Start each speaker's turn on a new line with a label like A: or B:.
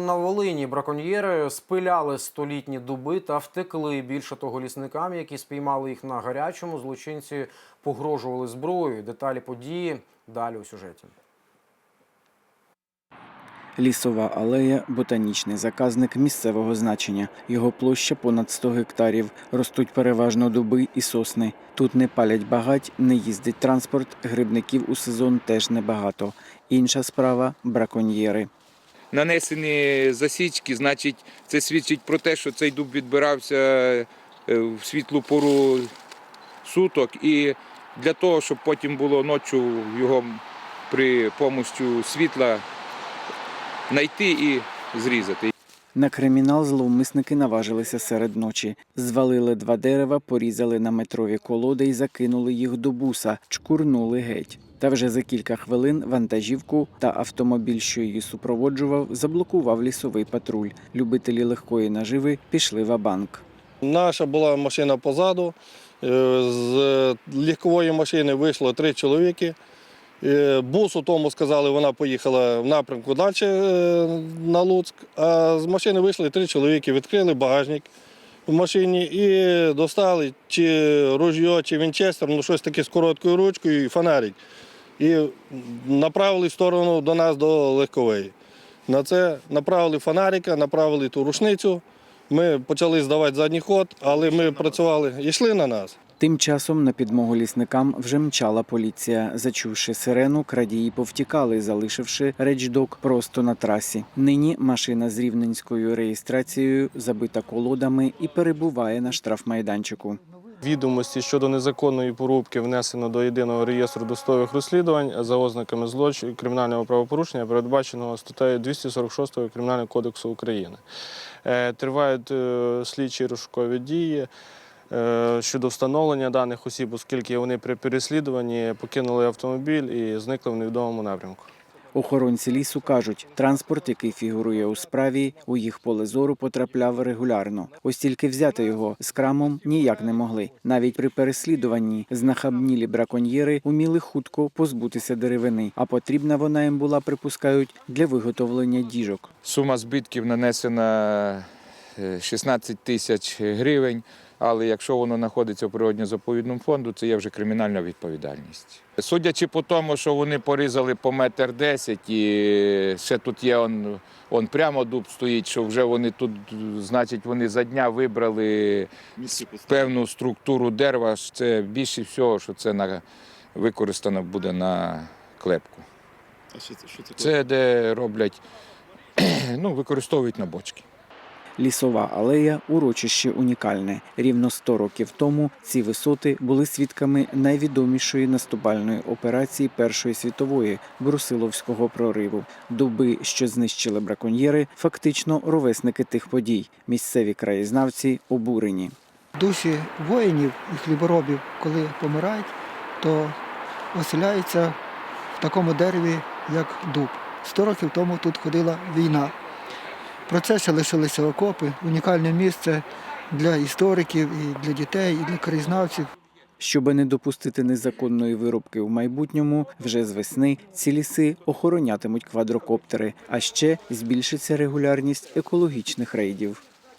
A: На Волині браконьєри спиляли столітні дуби та втекли. Більше того, лісникам, які спіймали їх на гарячому, злочинці погрожували зброєю. Деталі події далі у сюжеті.
B: Лісова алея ботанічний заказник місцевого значення. Його площа понад 100 гектарів. Ростуть переважно дуби і сосни. Тут не палять багать, не їздить транспорт, грибників у сезон теж небагато. Інша справа браконьєри.
C: Нанесені засічки, значить, це свідчить про те, що цей дуб відбирався е, в світлу пору суток, і для того, щоб потім було ночі його при помощі світла знайти і зрізати.
B: На кримінал зловмисники наважилися серед ночі. Звалили два дерева, порізали на метрові колоди і закинули їх до буса, чкурнули геть. Та вже за кілька хвилин вантажівку та автомобіль, що її супроводжував, заблокував лісовий патруль. Любителі легкої наживи пішли в банк
D: Наша була машина позаду. Е, З легкової машини вийшло три чоловіки. Е, Бус у тому сказали, вона поїхала в напрямку далі е, на Луцьк. А з машини вийшли три чоловіки, відкрили багажник в машині і достали чи ружьо, чи вінчестер, ну щось таке з короткою ручкою і фонарик. І направили в сторону до нас до легкової. На це направили фонарика, направили ту рушницю. Ми почали здавати задній ход, але ми працювали йшли на нас.
B: Тим часом на підмогу лісникам вже мчала поліція. Зачувши сирену, крадії повтікали, залишивши речдок просто на трасі. Нині машина з рівненською реєстрацією забита колодами і перебуває на штрафмайданчику.
E: Відомості щодо незаконної порубки внесено до єдиного реєстру досудових розслідувань за ознаками злочину кримінального правопорушення, передбаченого статтею 246 Кримінального кодексу України. Е, Тривають е, слідчі і розшукові дії щодо встановлення даних осіб, оскільки вони при переслідуванні покинули автомобіль і зникли в невідомому напрямку.
B: Охоронці лісу кажуть, транспорт, який фігурує у справі, у їх поле зору потрапляв регулярно. Ось тільки взяти його з крамом ніяк не могли. Навіть при переслідуванні знахабнілі браконьєри уміли хутко позбутися деревини, а потрібна вона їм була, припускають, для виготовлення діжок.
C: Сума збитків нанесена е, 16 тисяч гривень, але якщо воно знаходиться в природньо-заповідному фонду, це є вже кримінальна відповідальність. Судячи по тому, що вони порізали по метр десять, і ще тут є он, он прямо дуб стоїть, що вже вони тут, значить, вони за дня вибрали певну структуру дерева. Це більше всього, що це на, використано буде на клепку.
F: А що це? Що це?
C: Це де роблять, ну, використовують на бочки.
B: Лісова алея урочище унікальне. Рівно 100 років тому ці висоти були свідками найвідомішої наступальної операції Першої світової Брусиловського прориву. Дуби, що знищили браконьєри, фактично ровесники тих подій. Місцеві краєзнавці обурені.
G: Душі воїнів і хліборобів, коли помирають, то оселяються в такому дереві, як дуб. Сто років тому тут ходила війна. Про це ще лишилися окопи, унікальне місце для істориків, і для дітей, і для краєзнавців.
B: Щоби не допустити незаконної вирубки в майбутньому, вже з весни ці ліси охоронятимуть квадрокоптери, а ще збільшиться регулярність екологічних рейдів.